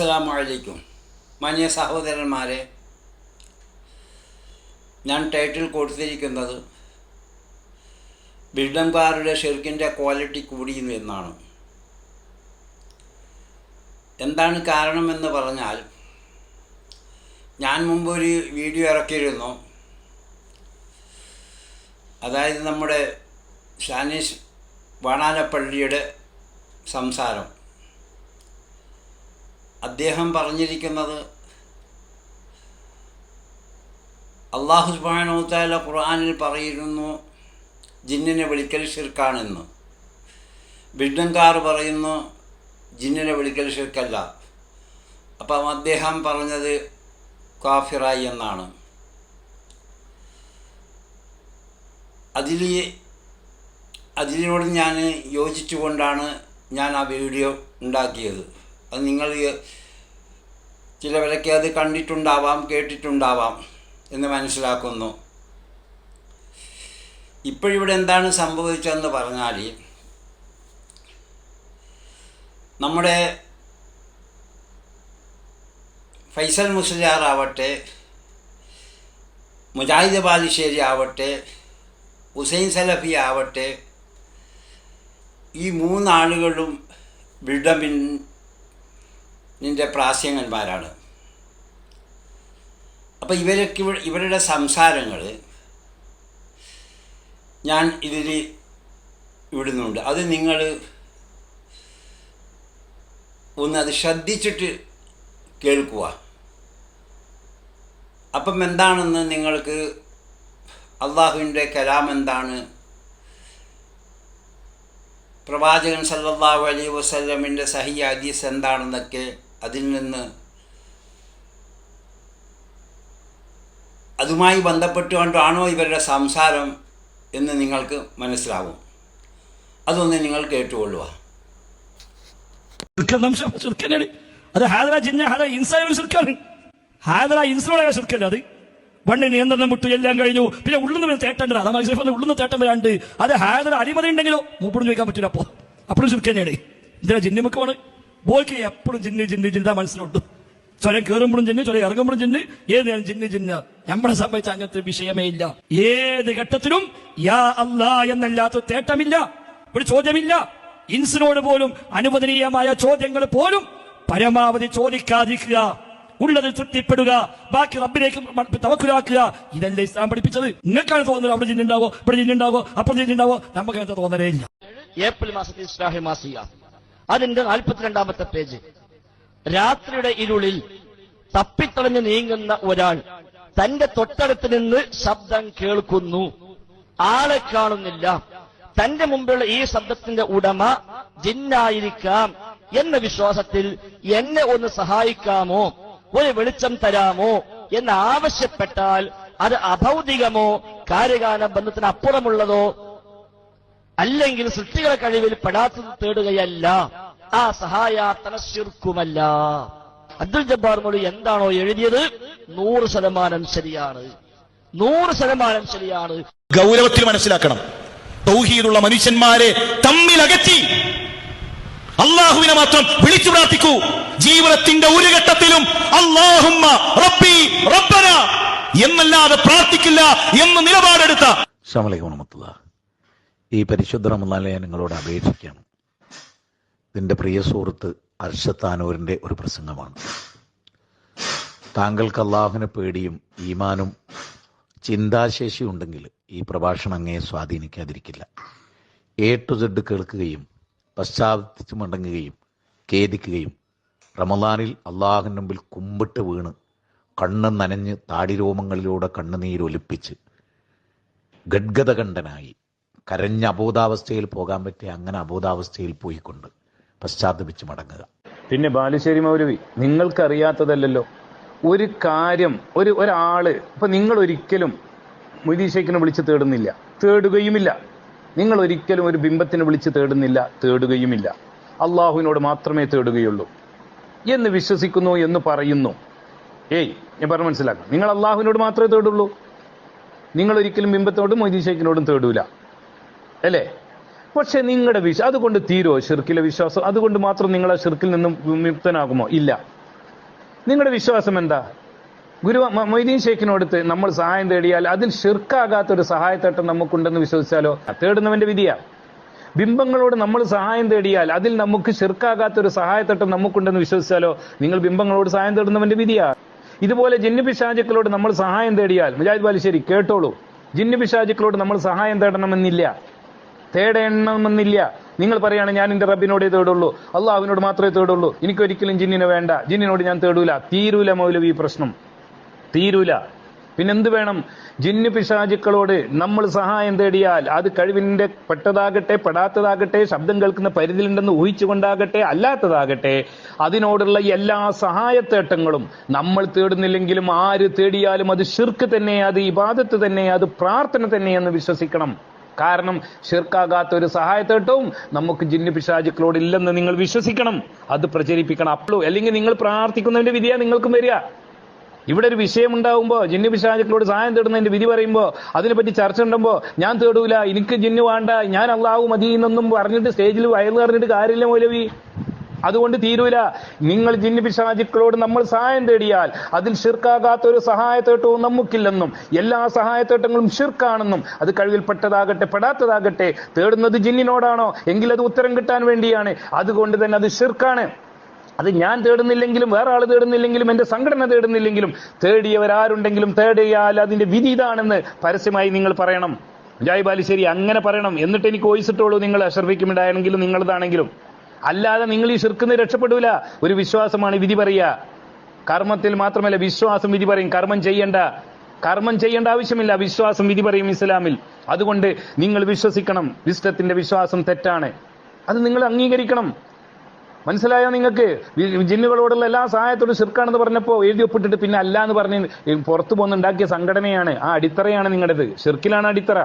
അസ്സലാമു അലൈക്കും മാന്യ സഹോദരന്മാരെ ഞാൻ ടൈറ്റിൽ കൊടുത്തിരിക്കുന്നത് ബിൽഡംകാരുടെ ഷെർക്കിന്റെ ക്വാളിറ്റി കൂടിയുന്നു എന്നാണ്. എന്താണ് കാരണമെന്ന് പറഞ്ഞാൽ ഞാൻ മുമ്പ് ഒരു വീഡിയോ ഇറക്കിയിരുന്നു. അതായത് നമ്മുടെ ഷാനീസ് വാണാലപ്പള്ളിയുടെ സംസാരം. അദ്ദേഹം പറഞ്ഞിരിക്കുന്നത് അള്ളാഹു സുബാനോത്താല ഖുർആാനിൽ പറയുന്നു ജിന്നിനെ വിളിക്കൽ ഷിർക്കാണെന്ന് ബിഡ്ഡംകാർ പറയുന്നു ജിന്നിനെ വിളിക്കൽ ഷിർക്കല്ല അപ്പം അദ്ദേഹം പറഞ്ഞത് കാഫിറായി എന്നാണ്. അതിൽ അതിനോട് ഞാൻ യോജിച്ചുകൊണ്ടാണ് ഞാൻ ആ വീഡിയോ ഉണ്ടാക്കിയത്. അത് നിങ്ങൾ ചിലവരൊക്കെ അത് കണ്ടിട്ടുണ്ടാവാം കേട്ടിട്ടുണ്ടാവാം എന്ന് മനസ്സിലാക്കുന്നു. ഇപ്പോഴിവിടെ എന്താണ് സംഭവിച്ചതെന്ന് പറഞ്ഞാൽ നമ്മുടെ ഫൈസൽ മുസ്ലിയാർ ആവട്ടെ മുജാഹിദ് ബാലുശ്ശേരി ആവട്ടെ ഹുസൈൻ സലഫി ആവട്ടെ ഈ മൂന്നാളുകളും ബിൽഡമിന്റെ പ്രാസ്യങ്ങന്മാരാണ് അപ്പോൾ ഇവരൊക്കെ ഇവരുടെ സംസാരങ്ങൾ ഞാൻ ഇതിൽ ഇവിടുന്നുണ്ട് അത് നിങ്ങൾ ഒന്ന് അത് ശ്രദ്ധിച്ചിട്ട് കേൾക്കുക. അപ്പം എന്താണെന്ന് നിങ്ങൾക്ക് അള്ളാഹുവിന്റെ കലാം എന്താണ്? പ്രവാചകൻ സല്ലാഹു അലൈ വസ്ലമിന്റെ സഹി ഹദീസ് എന്താണെന്നൊക്കെ അതിൽ നിന്ന് അതുമായി ബന്ധപ്പെട്ടുകൊണ്ടാണോ ഇവരുടെ സംസാരം എന്ന് നിങ്ങൾക്ക് മനസ്സിലാവും. അതൊന്ന് നിങ്ങൾ കേട്ടുകൊള്ളുക. അത് ഹാദര ജിന്ന ഹാദര ഇൻസാന ശുൽക്കാണ് ഹാദര ഇൻസുലോടെ ശുൽക്കല്ല അത്? വണ്ണി നിയന്ത്രണം വിട്ടു എല്ലാം കഴിഞ്ഞു. പിന്നെ ഉള്ളുന്ന് തേട്ടണ്ട അതാ മനസ്സിലായി ഉള്ളുന്ന് തേട്ടം വരാണ്ട്. അത് ഹാദര അടിമതി ഉണ്ടെങ്കിലോ? മൂപ്പടും ചോദിക്കാൻ പറ്റില്ല അപ്പോ അപ്പോഴും ശുൽക്കന്നെയാണ് എന്തിനാ ബോയ്ക്ക് എപ്പോഴും ചിന്നി ചിന്നി ജിന്ന മനസ്സിലുണ്ട്. ചൊരം കയറുമ്പോഴും ചിന്നി ചൊരം ഇറങ്ങുമ്പോഴും ചിന്നി ഏത് നേരം ചിന്നി ചിന്ന നമ്മളെ സംബന്ധിച്ച അങ്ങനത്തെ വിഷയമേ ഇല്ല. ഏത് ഘട്ടത്തിലും യാ അല്ലാ എന്നല്ലാത്ത തേട്ടമില്ല. ഒരു ചോദ്യമില്ല. ഇൻസിനോട് പോലും അനുവദനീയമായ ചോദ്യങ്ങൾ പോലും പരമാവധി ചോദിക്കാതിരിക്കുക. ഉള്ളതിൽ തൃപ്തിപ്പെടുക. ബാക്കി റബ്ബിലേക്ക് തവക്കുലാക്കുക. ഇതല്ലേ ഇസ്ലാം പഠിപ്പിച്ചത്. നിങ്ങൾക്കാണ് തോന്നുന്നത് അവിടെ ജിന്നുണ്ടാവോ ഇവിടെ ജിന്നുണ്ടാവോ അപ്പുറം ജിന്നുണ്ടാവോ നമുക്ക് അങ്ങനത്തെ തോന്നലേ ഇല്ല. ഏപ്രിൽ മാസത്തിൽ ഇസ്ലാഹി മാസിക. അതിന്റെ നാൽപ്പത്തിരണ്ടാമത്തെ പേജ്. രാത്രിയുടെ ഇരുളിൽ തപ്പിത്തളഞ്ഞ് നീങ്ങുന്ന ഒരാൾ തന്റെ തൊട്ടടുത്ത് നിന്ന് ശബ്ദം കേൾക്കുന്നു. ആളെ കാണുന്നില്ല. തന്റെ മുമ്പിലുള്ള ഈ ശബ്ദത്തിന്റെ ഉടമ ജിന്നായിരിക്കാം എന്ന വിശ്വാസത്തിൽ എന്നെ ഒന്ന് സഹായിക്കാമോ? ഒരു വെളിച്ചം തരാമോ? എന്ന് ആവശ്യപ്പെട്ടാൽ അത് അഭൗതികമോ കാര്യകാല ബന്ധത്തിന് അപ്പുറമുള്ളതോ അല്ലെങ്കിൽ സൃഷ്ടികളെ കഴിവിൽ പെടാത്തത് തേടുകയല്ല. ആ സഹായാർത്ഥന ശുർക്കുമല്ല അബ്ദുൽ ജബ്ബാർ മൊഴി എന്താണോ എഴുതിയത്? നൂറ് ശതമാനം ശരിയാണ്. നൂറ് ശതമാനം ശരിയാണ്. ഗൗരവത്തിൽ മനസ്സിലാക്കണം. തൗഹീദുള്ള മനുഷ്യന്മാരെ തമ്മിൽ അകറ്റി അള്ളാഹുവിനെ മാത്രം വിളിച്ചു പ്രാർത്ഥിക്കൂ. ജീവിതത്തിന്റെ ഒരു ഘട്ടത്തിലും അള്ളാഹുമ്മ റബ്ബി റബ്ബന എന്നല്ലാതെ പ്രാർത്ഥിക്കില്ല എന്ന് നിലപാടെടുത്ത. ശമലൈ വറഹമത്തുള്ള ഈ പരിശുദ്ധ റമദാനിലെ ഞാൻ നിങ്ങളോട് അപേക്ഷിക്കുകയാണ് ഇതിന്റെ പ്രിയ സുഹൃത്ത് അർഷത്താനൂരിന്റെ ഒരു പ്രസംഗമാണ്. താങ്കൾക്ക് അള്ളാഹുവിനെ പേടിയും ഈമാനും ചിന്താശേഷി ഉണ്ടെങ്കിൽ ഈ പ്രഭാഷണം അങ്ങേ സ്വാധീനിക്കാതിരിക്കില്ല. എ ടു സെഡ് കേൾക്കുകയും പശ്ചാത്തലത്തിൽ മടങ്ങുകയും ഖേദിക്കുകയും റമദാനിൽ അള്ളാഹുവിന്റെ മുമ്പിൽ കുമ്പിട്ട് വീണ് കണ്ണ് നനഞ്ഞ് താടിരോമങ്ങളിലൂടെ കണ്ണുനീരൊലിപ്പിച്ച് ഗദ്ഗതകണ്ഠനായി കരഞ്ഞ അബോധാവസ്ഥയിൽ പോകാൻ പറ്റിയ അങ്ങനെ അബോധാവസ്ഥയിൽ പോയിക്കൊണ്ട് പശ്ചാത്തപിച്ച് മടങ്ങുക. പിന്നെ ബാലുശ്ശേരി മൗലവി നിങ്ങൾക്കറിയാത്തതല്ലല്ലോ. ഒരു കാര്യം ഒരു ഒരാൾ ഇപ്പൊ നിങ്ങൾ ഒരിക്കലും മുനീഷേഖിനെ വിളിച്ച് തേടുന്നില്ല. തേടുകയുമില്ല. നിങ്ങൾ ഒരിക്കലും ഒരു ബിംബത്തിനെ വിളിച്ച് തേടുന്നില്ല തേടുകയുമില്ല. അള്ളാഹുവിനോട് മാത്രമേ തേടുകയുള്ളൂ. എന്ന് വിശ്വസിക്കുന്നു എന്ന് പറയുന്നു. ഏയ് ഞാൻ പറഞ്ഞു മനസ്സിലാക്കാം. നിങ്ങൾ അള്ളാഹുവിനോട് മാത്രമേ തേടുള്ളൂ. നിങ്ങൾ ഒരിക്കലും ബിംബത്തോടും മൊയ്തീഷേക്കിനോടും തേടൂല. അല്ലേ? പക്ഷെ നിങ്ങളുടെ വിശ്വാസം അതുകൊണ്ട് തീരോ ഷിർക്കിലെ വിശ്വാസം? അതുകൊണ്ട് മാത്രം നിങ്ങൾ ആ ഷിർക്കിൽ നിന്നും വിമുക്തനാകുമോ? ഇല്ല. നിങ്ങളുടെ വിശ്വാസം എന്താ? ഗുരു മൊയ്തീൻ ഷെയ്ഖിനോടുത്ത് നമ്മൾ സഹായം തേടിയാൽ അതിൽ ഷിർക്കാകാത്ത ഒരു സഹായത്തേട്ടം നമുക്കുണ്ടെന്ന് വിശ്വസിച്ചാലോ? തേടുന്നവന്റെ വിധിയാ. ബിംബങ്ങളോട് നമ്മൾ സഹായം തേടിയാൽ അതിൽ നമുക്ക് ഷിർക്കാകാത്ത ഒരു സഹായത്തേട്ടം നമുക്കുണ്ടെന്ന് വിശ്വസിച്ചാലോ? നിങ്ങൾ ബിംബങ്ങളോട് സഹായം തേടുന്നവന്റെ വിധിയാ. ഇതുപോലെ ജിന്നു പിശാചുക്കളോട് നമ്മൾ സഹായം തേടിയാൽ മുജാഹിദ് ബാലുശ്ശേരി കേട്ടോളൂ. ജിന്നു പിശാചുക്കളോട് നമ്മൾ സഹായം തേടണമെന്നില്ല. തേടണമെന്നില്ല നിങ്ങൾ പറയുകയാണ് ഞാൻ എന്റെ റബ്ബിനോടേ തേടുള്ളൂ. അള്ളാഹുവിനോട് മാത്രമേ തേടുള്ളൂ. എനിക്കൊരിക്കലും ജിന്നിനെ വേണ്ട. ജിന്നിനോട് ഞാൻ തേടൂല. തീരൂല മൗലവി പ്രശ്നം. തീരൂല. പിന്നെന്ത് വേണം? ജിന്ന് പിശാചുക്കളോട് നമ്മൾ സഹായം തേടിയാൽ അത് കഴിവിന്റെ പെട്ടതാകട്ടെ പെടാത്തതാകട്ടെ ശബ്ദം കേൾക്കുന്ന പരിധിയിലുണ്ടെന്ന് ഊഹിച്ചുകൊണ്ടാകട്ടെ അല്ലാത്തതാകട്ടെ അതിനോടുള്ള എല്ലാ സഹായത്തേട്ടങ്ങളും നമ്മൾ തേടുന്നില്ലെങ്കിലും ആര് തേടിയാലും അത് ശിർക്ക് തന്നെ അത് ഇബാദത്ത് തന്നെ അത് പ്രാർത്ഥന തന്നെ എന്ന് വിശ്വസിക്കണം. കാരണം ഷിർക്കാകാത്ത ഒരു സഹായത്തേട്ടവും നമുക്ക് ജിന്നു പിശാചുക്കളോട് ഇല്ലെന്ന് നിങ്ങൾ വിശ്വസിക്കണം. അത് പ്രചരിപ്പിക്കണം അപ്പോഴും അല്ലെങ്കിൽ നിങ്ങൾ പ്രാർത്ഥിക്കുന്നതിന്റെ വിധിയാ നിങ്ങൾക്കും വരിക. ഇവിടെ ഒരു വിഷയം ഉണ്ടാവുമ്പോ ജിന്നു പിശാചുക്കളോട് സഹായം തേടുന്നതിന്റെ വിധി പറയുമ്പോ അതിനെപ്പറ്റി ചർച്ച ഉണ്ടുമ്പോ ഞാൻ തേടൂല. എനിക്ക് ജിന്നു വേണ്ട. ഞാൻ അള്ളാഹു മതി എന്നൊന്നും പറഞ്ഞിട്ട് സ്റ്റേജിൽ വയൽ പറഞ്ഞിട്ട് കാര്യമില്ല മൗലവി. അതുകൊണ്ട് തീരൂല. നിങ്ങൾ ജിന്നിപിശാചിക്കളോട് നമ്മൾ സഹായം തേടിയാൽ അതിൽ ഷിർക്കാകാത്ത ഒരു സഹായത്തേട്ടവും നമുക്കില്ലെന്നും എല്ലാ സഹായത്തേട്ടങ്ങളും ഷിർക്കാണെന്നും അത് കഴിവിൽപ്പെട്ടതാകട്ടെ പെടാത്തതാകട്ടെ തേടുന്നത് ജിന്നിനോടാണോ? എങ്കിൽ അത് ഉത്തരം കിട്ടാൻ വേണ്ടിയാണ്. അതുകൊണ്ട് തന്നെ അത് ഷിർക്കാണ് അത് ഞാൻ തേടുന്നില്ലെങ്കിലും വേറെ ആൾ തേടുന്നില്ലെങ്കിലും എന്റെ സംഘടന തേടുന്നില്ലെങ്കിലും തേടിയവരാരുണ്ടെങ്കിലും തേടിയാൽ അതിന്റെ വിധി ഇതാണെന്ന് പരസ്യമായി നിങ്ങൾ പറയണം. ജായ് ബാലിശ്ശേരി അങ്ങനെ പറയണം. എന്നിട്ട് എനിക്ക് ഓയിച്ചിട്ടുള്ളൂ നിങ്ങൾ അഷർഫിക്കുമിണ്ടായെങ്കിലും നിങ്ങളതാണെങ്കിലും. അല്ലാതെ നിങ്ങൾ ഈ ശിർക്കുന്ന രക്ഷപ്പെടൂല. ഒരു വിശ്വാസമാണ് വിധി പറയുക. കർമ്മത്തിൽ മാത്രമല്ല വിശ്വാസം വിധി പറയും. കർമ്മം ചെയ്യേണ്ട. കർമ്മം ചെയ്യേണ്ട ആവശ്യമില്ല. വിശ്വാസം വിധി പറയും ഇസ്ലാമിൽ. അതുകൊണ്ട് നിങ്ങൾ വിശ്വസിക്കണം. വിശ്വത്തിന്റെ വിശ്വാസം തെറ്റാണ്. അത് നിങ്ങൾ അംഗീകരിക്കണം. മനസ്സിലായോ നിങ്ങൾക്ക്? ജിന്നുകളോടുള്ള എല്ലാ സഹായത്തോടും ശിർക്കാണെന്ന് പറഞ്ഞപ്പോൾ എഴുതി ഒപ്പിട്ടിട്ട് പിന്നെ അല്ല എന്ന് പറഞ്ഞ് പുറത്തു പോകുന്നുണ്ടാക്കിയ സംഘടനയാണ്. ആ അടിത്തറയാണ് നിങ്ങളുടേത്. ഷിർക്കിലാണ് അടിത്തറ.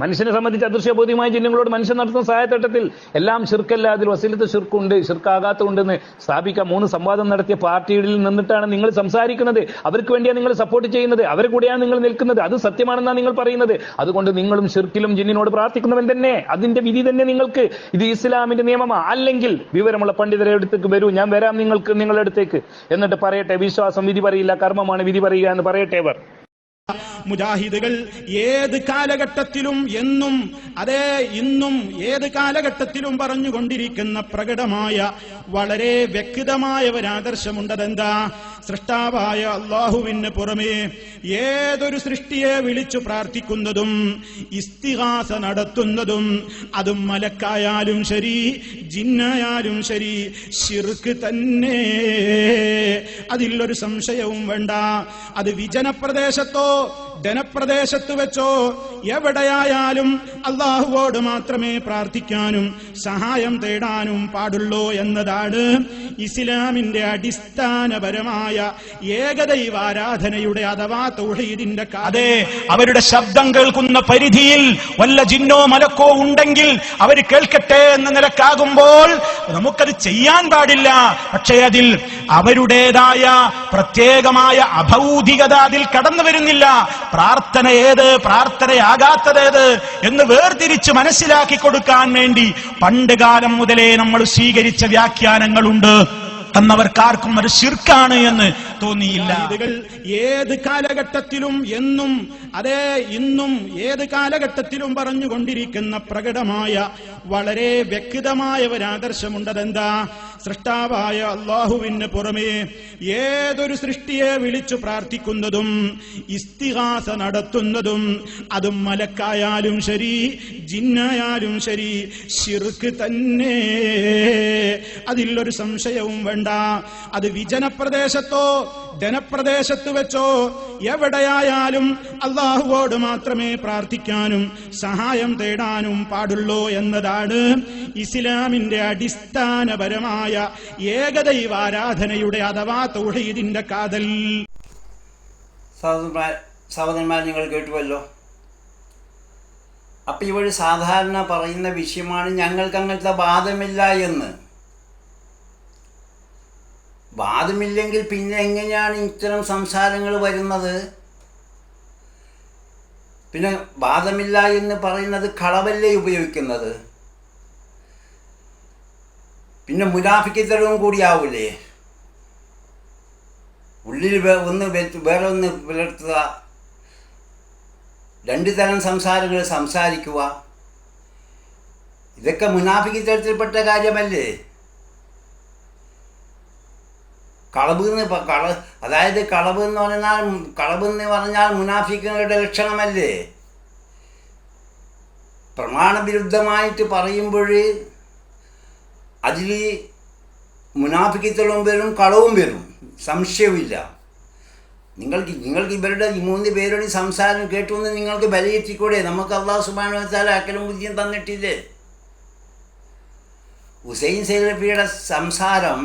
മനുഷ്യനെ സംബന്ധിച്ച് അദൃശ്യബോധ്യമായ ജിന്നുകളോട് മനുഷ്യൻ നടത്തുന്ന സഹായത്തട്ടത്തിൽ എല്ലാം ശിർക്കല്ല അതിൽ വസീലത്ത് ഷിർക്കുണ്ട് ഷിർക്കാകാത്തുണ്ടെന്ന് സ്ഥാപിക്കാൻ മൂന്ന് സംവാദം നടത്തിയ പാർട്ടികളിൽ നിന്നിട്ടാണ് നിങ്ങൾ സംസാരിക്കുന്നത്. അവർക്ക് വേണ്ടിയാണ് നിങ്ങൾ സപ്പോർട്ട് ചെയ്യുന്നത്. അവരെ കൂടെയാണ് നിങ്ങൾ നിൽക്കുന്നത്. അത് സത്യമാണെന്നാണ് നിങ്ങൾ പറയുന്നത്. അതുകൊണ്ട് നിങ്ങളും ശിർക്കിലും ജിന്നിനോട് പ്രാർത്ഥിക്കുന്നവൻ തന്നെ. അതിന്റെ വിധി തന്നെ നിങ്ങൾക്ക്. ഇത് ഇസ്ലാമിന്റെ നിയമമാ. അല്ലെങ്കിൽ വിവരമുള്ള പണ്ഡിതരെ അടുത്തേക്ക് വരൂ. ഞാൻ വരാം നിങ്ങൾക്ക് നിങ്ങളുടെ അടുത്തേക്ക്. എന്നിട്ട് പറയട്ടെ വിശ്വാസം വിധി പറയില്ല കർമ്മമാണ് വിധി പറയുക എന്ന് പറയട്ടെ അവർ. മുജാഹിദുകൾ ഏത് കാലഘട്ടത്തിലും എന്നും അതേ ഇന്നും ഏത് കാലഘട്ടത്തിലും പറഞ്ഞുകൊണ്ടിരിക്കുന്ന പ്രകടമായ വളരെ വ്യക്തമായ ഒരു ആദർശമുണ്ടതെന്താ സൃഷ്ടാവായ അള്ളാഹുവിന് പുറമേ ഏതൊരു സൃഷ്ടിയെ വിളിച്ചു പ്രാർത്ഥിക്കുന്നതും ഇസ്തിഹാസ നടത്തുന്നതും അതും മലക്കായാലും ശരി ജിന്നായാലും ശരി ഷിർക്ക് തന്നെ. അതിലൊരു സംശയവും വേണ്ട. അത് വിജനപ്രദേശത്തോ ധനപ്രദേശത്ത് വെച്ചോ എവിടെയായാലും അള്ളാഹുവോട് മാത്രമേ പ്രാർത്ഥിക്കാനും സഹായം തേടാനും പാടുള്ളൂ എന്നതാണ് ഇസ്ലാമിന്റെ അടിസ്ഥാനപരമായ ഏകദൈവാരാധനയുടെ അഥവാ തൗഹീദിന്റെ അതെ അവരുടെ ശബ്ദം കേൾക്കുന്ന പരിധിയിൽ വല്ല ജിന്നോ മലക്കോ ഉണ്ടെങ്കിൽ അവർ കേൾക്കട്ടെ എന്ന നിലക്കാകുമ്പോൾ നമുക്കത് ചെയ്യാൻ പാടില്ല. പക്ഷേ അതിൽ അവരുടേതായ പ്രത്യേകമായ അഭൗതികത അതിൽ കടന്നു വരുന്നില്ല. പ്രാർത്ഥന ഏത്? പ്രാർത്ഥനയാകാത്തതേത് എന്ന് വേർതിരിച്ച് മനസ്സിലാക്കി കൊടുക്കാൻ വേണ്ടി പണ്ട് കാലം മുതലേ നമ്മൾ സ്വീകരിച്ച വ്യാഖ്യാനങ്ങളുണ്ട്. തന്നവർക്കാർക്കും ഒരു ശിർക്കാണ് എന്ന് തോന്നിയില്ല. ഏത് കാലഘട്ടത്തിലും എന്നും അതേ ഇന്നും ഏത് കാലഘട്ടത്തിലും പറഞ്ഞുകൊണ്ടിരിക്കുന്ന പ്രകടമായ വളരെ വ്യക്തിതമായ ഒരു ആദർശമുണ്ടതെന്താ? സൃഷ്ടാവായ അള്ളാഹുവിന് പുറമേ ഏതൊരു സൃഷ്ടിയെ വിളിച്ചു പ്രാർത്ഥിക്കുന്നതും ഇസ്തിഹാസ നടത്തുന്നതും അതും മലക്കായാലും ശരി ജിന്നായാലും ശരി ശിർക്ക് തന്നെ. അതിലൊരു സംശയവും വേണ്ട. അത് വിജനപ്രദേശത്തോ ധനപ്രദേശത്ത് വെച്ചോ എവിടെയായാലും അള്ളാഹുവോട് മാത്രമേ പ്രാർത്ഥിക്കാനും സഹായം തേടാനും പാടുള്ളൂ എന്നതാണ് ഇസ്ലാമിന്റെ അടിസ്ഥാനപരമായ ഏകദൈവാരാധനയുടെ അഥവാ തൗഹീദിന്റെ കാതൽ. സഹോദരന്മാർ നിങ്ങൾ കേട്ടുവല്ലോ. അപ്പം ഇവർ സാധാരണ പറയുന്ന വിഷയമാണ് ഞങ്ങൾക്ക് അങ്ങനത്തെ ബാധമില്ല എന്ന്. വാദമില്ലെങ്കിൽ പിന്നെ എങ്ങനെയാണ് ഇത്തരം സംസാരങ്ങൾ വരുന്നത്? പിന്നെ വാദമില്ല എന്ന് പറയുന്നത് കളവല്ലേ ഉപയോഗിക്കുന്നത്? പിന്നെ മുനാഫിക്കത്തരവും കൂടിയാവൂലേ? ഉള്ളിൽ ഒന്ന് വേറെ ഒന്ന് പുലർത്തുക. രണ്ട് തരം സംസാരങ്ങൾ സംസാരിക്കുക. ഇതൊക്കെ മുനാഫിക്കിത്തരത്തിൽപ്പെട്ട കാര്യമല്ലേ? കളവ് എന്ന് കള അതായത് കളവ് എന്ന് പറഞ്ഞാൽ കളവ് എന്ന് പറഞ്ഞാൽ മുനാഫിക്കുകളുടെ ലക്ഷണമല്ലേ? പ്രമാണവിരുദ്ധമായിട്ട് പറയുമ്പോൾ അതിൽ മുനാഫിക്കത്തലും വരും കളവും വരും. സംശയമില്ല നിങ്ങൾക്ക് നിങ്ങൾക്ക് ഇവരുടെ ഈ മൂന്ന് പേരുടെ സംസാരം കേട്ടു എന്ന് നിങ്ങൾക്ക് ബലയെത്തിക്കൂടെ? നമുക്ക് അള്ളാഹു സുബാന വെച്ചാൽ അക്കലും ബുദ്ധിയും തന്നിട്ടില്ലേ? ഹുസൈൻ സൈലഫിയുടെ സംസാരം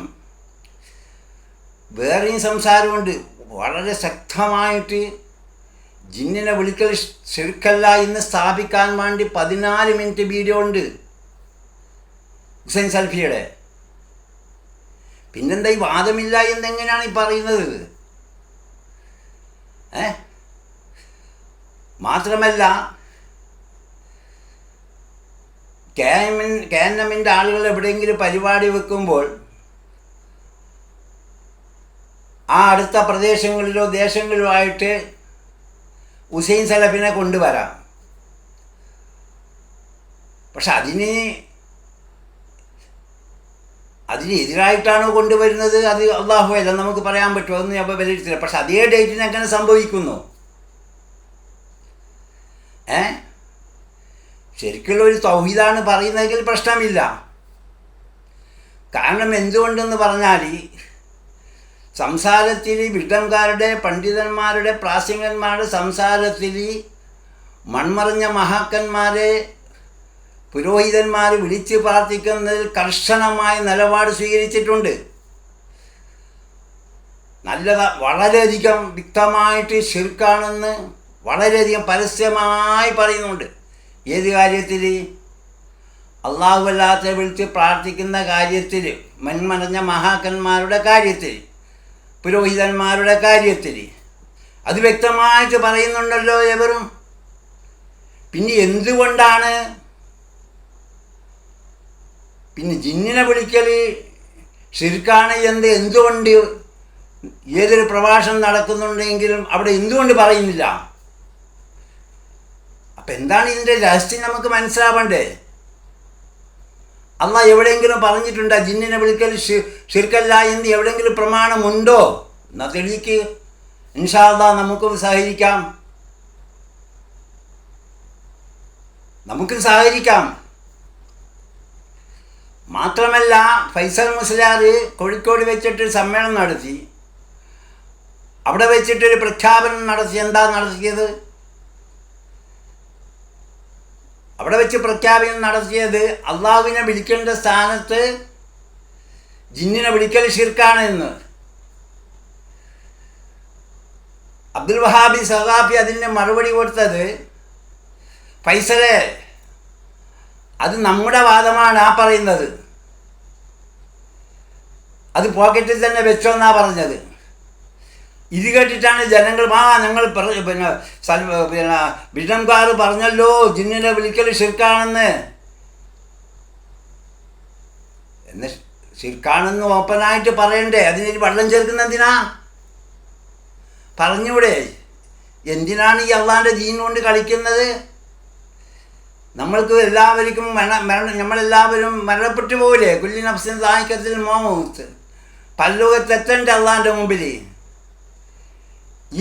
വേറെയും സംസാരമുണ്ട്. വളരെ ശക്തമായിട്ട് ജിന്നിനെ വിളിക്കൽ ശരിക്കല്ല എന്ന് സ്ഥാപിക്കാൻ വേണ്ടി പതിനാല് മിനിറ്റ് വീഡിയോ ഉണ്ട്. ഹുസൈൻ സൽഫിയുടെ. പിന്നെന്താ ഈ വാദമില്ല എന്നെങ്ങനെയാണ് ഈ പറയുന്നത്? ഏ? മാത്രമല്ല കെ എമ്മിൻ കെ എൻ എമ്മിന്റെ ആളുകൾ എവിടെയെങ്കിലും പരിപാടി വെക്കുമ്പോൾ ആ അടുത്ത പ്രദേശങ്ങളിലോ ദേശങ്ങളിലോ ആയിട്ട് ഹുസൈൻ സലഫിനെ കൊണ്ടുവരാം. പക്ഷെ അതിന് അതിന് എതിരായിട്ടാണോ കൊണ്ടുവരുന്നത്? അത് അള്ളാഹു അല്ല നമുക്ക് പറയാൻ പറ്റുമോ? അതൊന്നും ഞാൻ വിലയിരുത്തില്ല. പക്ഷെ അതേ ഡേറ്റിന് അങ്ങനെ സംഭവിക്കുന്നു. ഏ? ശരിക്കുള്ള ഒരു തൗഹീദാണ് പറയുന്നതെങ്കിൽ പ്രശ്നമില്ല. കാരണം എന്തുകൊണ്ടെന്ന് പറഞ്ഞാൽ സംസാരത്തിൽ വിഡംകാരുടെ പണ്ഡിതന്മാരുടെ പ്രാസംഗന്മാരുടെ സംസാരത്തിൽ മൺമറിഞ്ഞ മഹാക്കന്മാരെ പുരോഹിതന്മാർ വിളിച്ച് പ്രാർത്ഥിക്കുന്നതിൽ കർശനമായ നിലപാട് സ്വീകരിച്ചിട്ടുണ്ട്. നല്ല വളരെയധികം വ്യക്തമായിട്ട് ശിർക്കാണെന്ന് വളരെയധികം പരസ്യമായി പറയുന്നുണ്ട്. ഏത് കാര്യത്തിൽ അള്ളാഹുവല്ലാത്ത വിളിച്ച് പ്രാർത്ഥിക്കുന്ന കാര്യത്തിൽ മൺമറഞ്ഞ മഹാക്കന്മാരുടെ കാര്യത്തിൽ പുരോഹിതന്മാരുടെ കാര്യത്തിൽ. അത് വ്യക്തമായിട്ട് പറയുന്നുണ്ടല്ലോ എവരും. പിന്നെ എന്തുകൊണ്ടാണ്? പിന്നെ ജിന്നിനെ വിളിക്കൽ ശരിക്കാണ് എന്ത് എന്തുകൊണ്ട് ഏതൊരു പ്രഭാഷണം നടക്കുന്നുണ്ടെങ്കിലും അവിടെ എന്തുകൊണ്ട് പറയുന്നില്ല? അപ്പം എന്താണ് ഇതിന്റെ രഹസ്യം നമുക്ക് മനസ്സിലാവണ്ടേ അല്ല എവിടെയെങ്കിലും പറഞ്ഞിട്ടുണ്ടോ? ജിന്നിനെ വിളിക്കൽ ശിർക്കല്ല എന്ന് എവിടെയെങ്കിലും പ്രമാണമുണ്ടോ? എന്നാ തെളിയിക്ക്. ഇൻഷാല്ല നമുക്കും സഹകരിക്കാം. നമുക്ക് സഹകരിക്കാം. മാത്രമല്ല ഫൈസൽ മുസ്ലാർ കോഴിക്കോട് വെച്ചിട്ട് സമ്മേളനം നടത്തി. അവിടെ വെച്ചിട്ടൊരു പ്രഖ്യാപനം നടത്തി. എന്താ നടത്തിയത്? അവിടെ വെച്ച് പ്രഖ്യാപനം നടത്തിയത് അള്ളാഹുവിനെ വിളിക്കേണ്ട സ്ഥാനത്ത് ജിന്നിനെ വിളിക്കൽ ഷിർക്കാണ് എന്ന്. അബ്ദുൽ വഹാബി സഹാബി അതിന് മറുപടി കൊടുത്തത് ഫൈസലെ അത് നമ്മുടെ വാദമാണ് ആ പറയുന്നത്. അത് പോക്കറ്റിൽ തന്നെ വെച്ചോന്നാ പറഞ്ഞത്. ഇത് കേട്ടിട്ടാണ് ജനങ്ങൾ ആ ഞങ്ങൾ പിന്നെ പിന്നെ ബിഡംകാർ പറഞ്ഞല്ലോ ജിന്നിനെ വിളിക്കൽ ഷിർക്കാണെന്ന് എന്ന് ഷിർക്കാണെന്ന് ഓപ്പണായിട്ട് പറയണ്ടേ? അതിന് വെള്ളം ചേർക്കുന്ന എന്തിനാ? പറഞ്ഞൂടെ എന്തിനാണ് ഈ അള്ളാന്റെ ജീൻ കൊണ്ട് കളിക്കുന്നത്? നമ്മൾക്ക് എല്ലാവർക്കും മരണ മരണ നമ്മളെല്ലാവരും മരണപ്പെട്ടു പോകില്ലേ കുല്ലി നഫ്സിൻ മോമൂത്ത് പല്ലുകത്തെത്തണ്ട അള്ളാന്റെ മുമ്പിൽ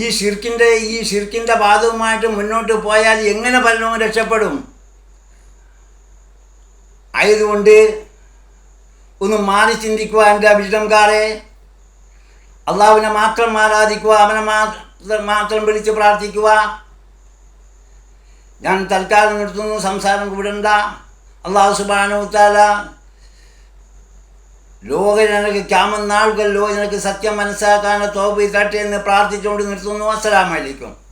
ഈ ഷിർക്കിന്റെ ഈ ഷിർക്കിന്റെ പാതവുമായിട്ട് മുന്നോട്ട് പോയാൽ എങ്ങനെ പലരും രക്ഷപ്പെടും? ആയതുകൊണ്ട് ഒന്ന് മാറി ചിന്തിക്കുക എന്റെ അഭിഷ്ടംകാരെ അള്ളാഹുവിനെ മാത്രം ആരാധിക്കുക അവനെ മാത്രം വിളിച്ച് പ്രാർത്ഥിക്കുക. ഞാൻ തൽക്കാലം നിർത്തുന്നു സംസാരം വിടണ്ട. അള്ളാഹു സുബാനുത്താല ലോക ജനങ്ങൾക്ക് ക്യാമനാളുകൾ ലോക ജനങ്ങൾക്ക് സത്യം മനസ്സിലാക്കാനുള്ള തോപ്പ് തട്ടെ എന്ന് പ്രാർത്ഥിച്ചുകൊണ്ട് നിർത്തുന്നു. അസ്സലാമലൈക്കും